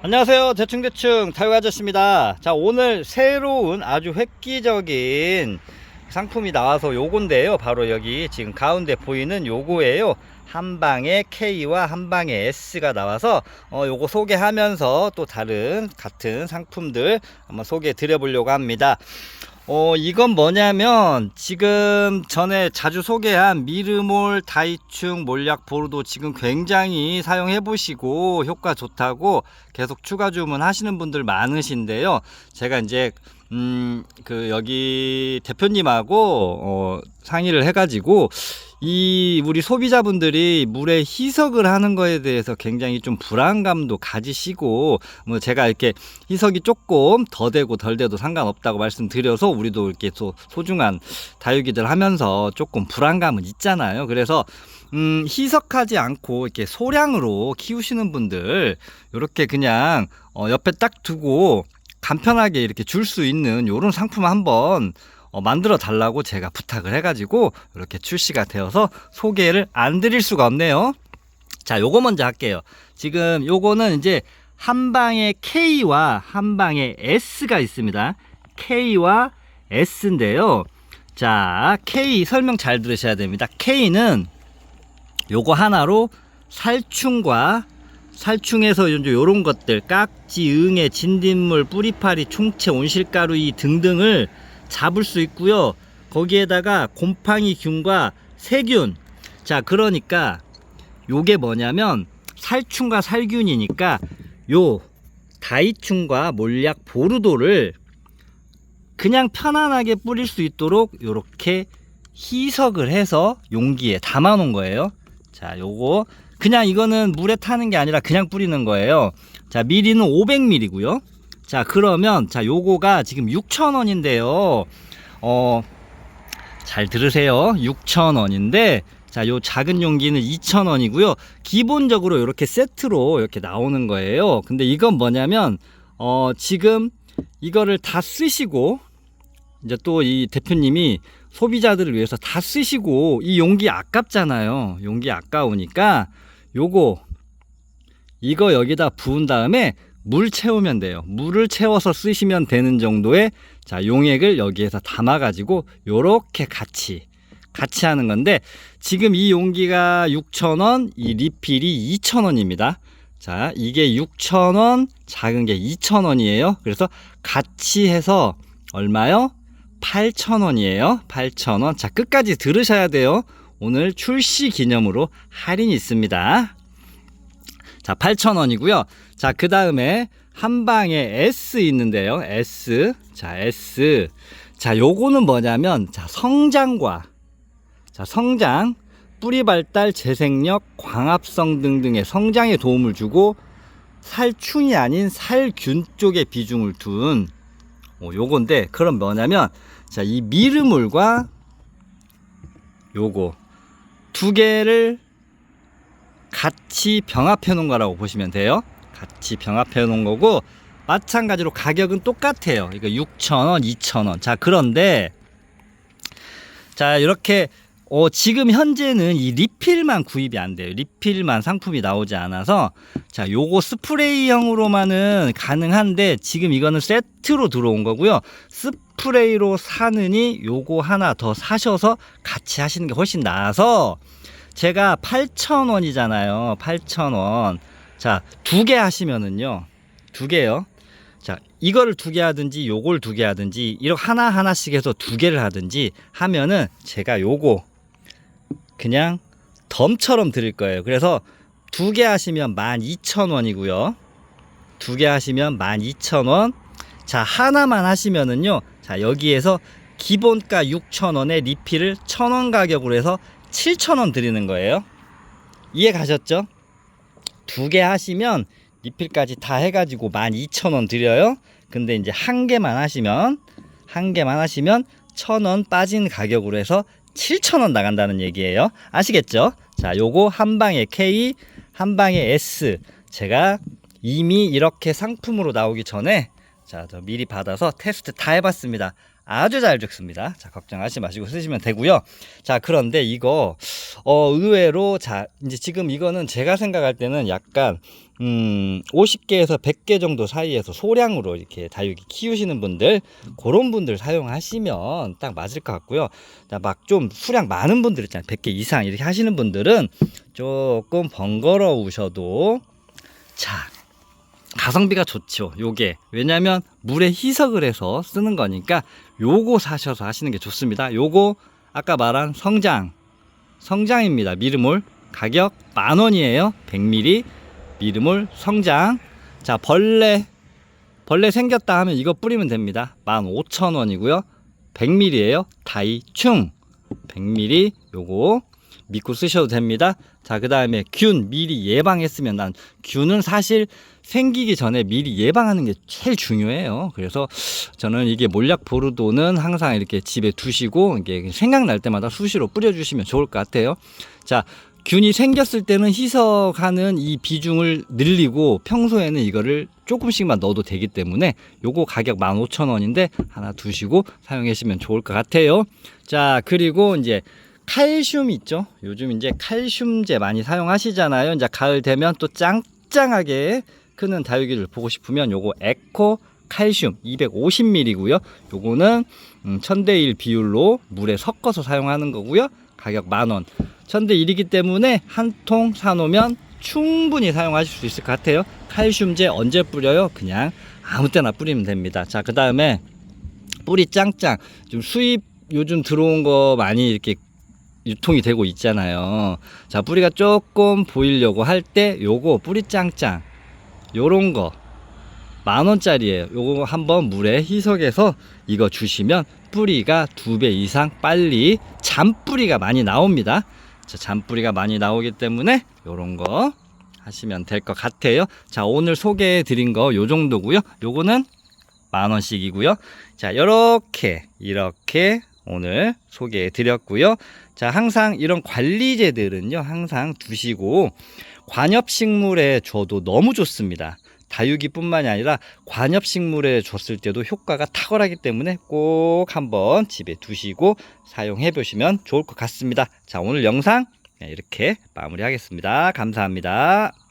안녕하세요. 대충대충 타요 아저씨입니다. 자 오늘 새로운 아주 획기적인 상품이 나와서 요건데요. 바로 여기 지금 가운데 보이는 요거예요. 한방에 K와 한방에 S가 나와서 어 요거 소개하면서 또 다른 같은 상품들 한번 소개해 드려 보려고 합니다 어, 이건 뭐냐면, 지금 전에 자주 소개한 미르몰, 다이충, 몰약, 보르도 지금 굉장히 사용해 보시고 효과 좋다고 계속 추가 주문 하시는 분들 많으신데요. 제가 이제, 음, 그, 여기 대표님하고, 어, 상의를 해가지고, 이 우리 소비자분들이 물에 희석을 하는 거에 대해서 굉장히 좀 불안감도 가지시고 뭐 제가 이렇게 희석이 조금 더 되고 덜 돼도 상관없다고 말씀드려서 우리도 이렇게 또 소중한 다육이들 하면서 조금 불안감은 있잖아요. 그래서 음, 희석하지 않고 이렇게 소량으로 키우시는 분들 이렇게 그냥 어, 옆에 딱 두고 간편하게 이렇게 줄 수 있는 이런 상품 한번 어, 만들어 달라고 제가 부탁을 해가지고 이렇게 출시가 되어서 소개를 안 드릴 수가 없네요. 자, 요거 먼저 할게요. 지금 요거는 이제 한 방에 K와 한 방에 S가 있습니다. K와 S인데요. 자, K 설명 잘 들으셔야 됩니다. K는 요거 하나로 살충과 살충에서 요런 것들 깍지, 응애, 진딧물, 뿌리파리, 총채, 온실가루 이 등등을 잡을 수 있고요. 거기에다가 곰팡이균과 세균. 자, 그러니까 요게 뭐냐면 살충과 살균이니까 요 다이충과 몰약 보르도를 그냥 편안하게 뿌릴 수 있도록 요렇게 희석을 해서 용기에 담아 놓은 거예요. 자, 요거 그냥 이거는 물에 타는 게 아니라 그냥 뿌리는 거예요. 자, 미리는 500ml고요. 자, 그러면 자, 요거가 지금 6,000원인데요. 어, 잘 들으세요. 6,000원인데 자, 요 작은 용기는 2,000원이고요. 기본적으로 이렇게 세트로 이렇게 나오는 거예요. 근데 이건 뭐냐면 어, 지금 이거를 다 쓰시고 이제 또 이 대표님이 소비자들을 위해서 다 쓰시고 이 용기 아깝잖아요. 용기 아까우니까 요거 이거 여기다 부은 다음에 물 채우면 돼요. 물을 채워서 쓰시면 되는 정도의 자, 용액을 여기에서 담아 가지고 요렇게 같이 같이 하는 건데 지금 이 용기가 6,000원, 이 리필이 2,000원입니다. 자, 이게 6,000원, 작은 게 2,000원이에요. 그래서 같이 해서 얼마요? 8,000원이에요. 8,000원. 자, 끝까지 들으셔야 돼요. 오늘 출시 기념으로 할인이 있습니다. 자, 8,000원이고요. 자, 그 다음에 한 방에 S 있는데요. S. 자, S. 자, 요거는 뭐냐면, 자, 성장과, 자, 성장, 뿌리 발달, 재생력, 광합성 등등의 성장에 도움을 주고, 살충이 아닌 살균 쪽에 비중을 둔, 어, 요건데, 그럼 뭐냐면, 자, 이 미르물과 요거, 두 개를 같이 병합해 놓은 거라고 보시면 돼요. 같이 병합해 놓은 거고 마찬가지로 가격은 똑같아요. 이거 6,000원, 2,000원. 자, 그런데 자, 이렇게 어, 지금 현재는 이 리필만 구입이 안 돼요. 리필만 상품이 나오지 않아서 자, 요거 스프레이형으로만은 가능한데 지금 이거는 세트로 들어온 거고요. 스프레이로 사느니 요거 하나 더 사셔서 같이 하시는 게 훨씬 나아서 제가 8,000원이잖아요. 8,000원. 자, 두 개 하시면은요. 두 개요. 자, 이거를 두 개 하든지 요걸 두 개 하든지 이렇게 하나 하나씩 해서 두 개를 하든지 하면은 제가 요거 그냥 덤처럼 드릴 거예요. 그래서 두 개 하시면 12,000원이고요. 두 개 하시면 12,000원. 자, 하나만 하시면은요. 자, 여기에서 기본가 6,000원에 리필을 1,000원 가격으로 해서 7,000원 드리는 거예요. 이해 가셨죠? 두 개 하시면 리필까지 다 해가지고 12,000원 드려요. 근데 이제 한 개만 하시면, 한 개만 하시면 1,000원 빠진 가격으로 해서 7,000원 나간다는 얘기예요. 아시겠죠? 자, 요거 한 방에 K, 한 방에 S. 제가 이미 이렇게 상품으로 나오기 전에 자, 저 미리 받아서 테스트 다 해봤습니다. 아주 잘 죽습니다. 자, 걱정하지 마시고 쓰시면 되고요. 자, 그런데 이거 어 의외로 자, 이제 지금 이거는 제가 생각할 때는 약간 음, 50개에서 100개 정도 사이에서 소량으로 이렇게 다육이 키우시는 분들, 그런 분들 사용하시면 딱 맞을 것 같고요. 막 좀 수량 많은 분들 있잖아요. 100개 이상 이렇게 하시는 분들은 조금 번거로우셔도 자, 가성비가 좋죠. 요게. 왜냐면 물에 희석을 해서 쓰는 거니까 요거 사셔서 하시는 게 좋습니다. 요거 아까 말한 성장. 성장입니다. 미르몰. 가격 만 원이에요. 100ml. 미르몰 성장. 자, 벌레. 벌레 생겼다 하면 이거 뿌리면 됩니다. 15,000원이고요. 100ml예요. 다이충. 100ml 요거 믿고 쓰셔도 됩니다. 자, 그다음에 균 미리 예방했으면 난 균은 사실 생기기 전에 미리 예방하는 게 제일 중요해요. 그래서 저는 이게 몰약 보르도는 항상 이렇게 집에 두시고 이게 생각날 때마다 수시로 뿌려주시면 좋을 것 같아요. 자, 균이 생겼을 때는 희석하는 이 비중을 늘리고 평소에는 이거를 조금씩만 넣어도 되기 때문에 요거 가격 15,000원인데 하나 두시고 사용하시면 좋을 것 같아요. 자, 그리고 이제 칼슘 있죠? 요즘 이제 칼슘제 많이 사용하시잖아요. 이제 가을 되면 또 짱짱하게 크는 다육이를 보고 싶으면 요거 에코 칼슘 250ml고요. 요거는 음, 1000대1 비율로 물에 섞어서 사용하는 거고요. 가격 만원. 1000대1이기 때문에 한 통 사놓으면 충분히 사용하실 수 있을 것 같아요. 칼슘제 언제 뿌려요? 그냥 아무 때나 뿌리면 됩니다. 자, 그 다음에 뿌리 짱짱. 좀 수입 요즘 들어온 거 많이 이렇게 유통이 되고 있잖아요. 자, 뿌리가 조금 보이려고 할 때 요거 뿌리 짱짱. 요런 거. 만 원짜리예요. 요거 한번 물에 희석해서 이거 주시면 뿌리가 두 배 이상 빨리 잔뿌리가 많이 나옵니다. 자, 잔뿌리가 많이 나오기 때문에 요런 거 하시면 될 것 같아요. 자, 오늘 소개해 드린 거 요 정도고요. 요거는 만 원씩이고요. 자, 요렇게 이렇게 오늘 소개해 드렸고요. 자, 항상 이런 관리제들은요, 항상 두시고, 관엽식물에 줘도 너무 좋습니다. 다육이뿐만이 아니라 관엽식물에 줬을 때도 효과가 탁월하기 때문에 꼭 한번 집에 두시고 사용해 보시면 좋을 것 같습니다. 자, 오늘 영상 이렇게 마무리하겠습니다. 감사합니다.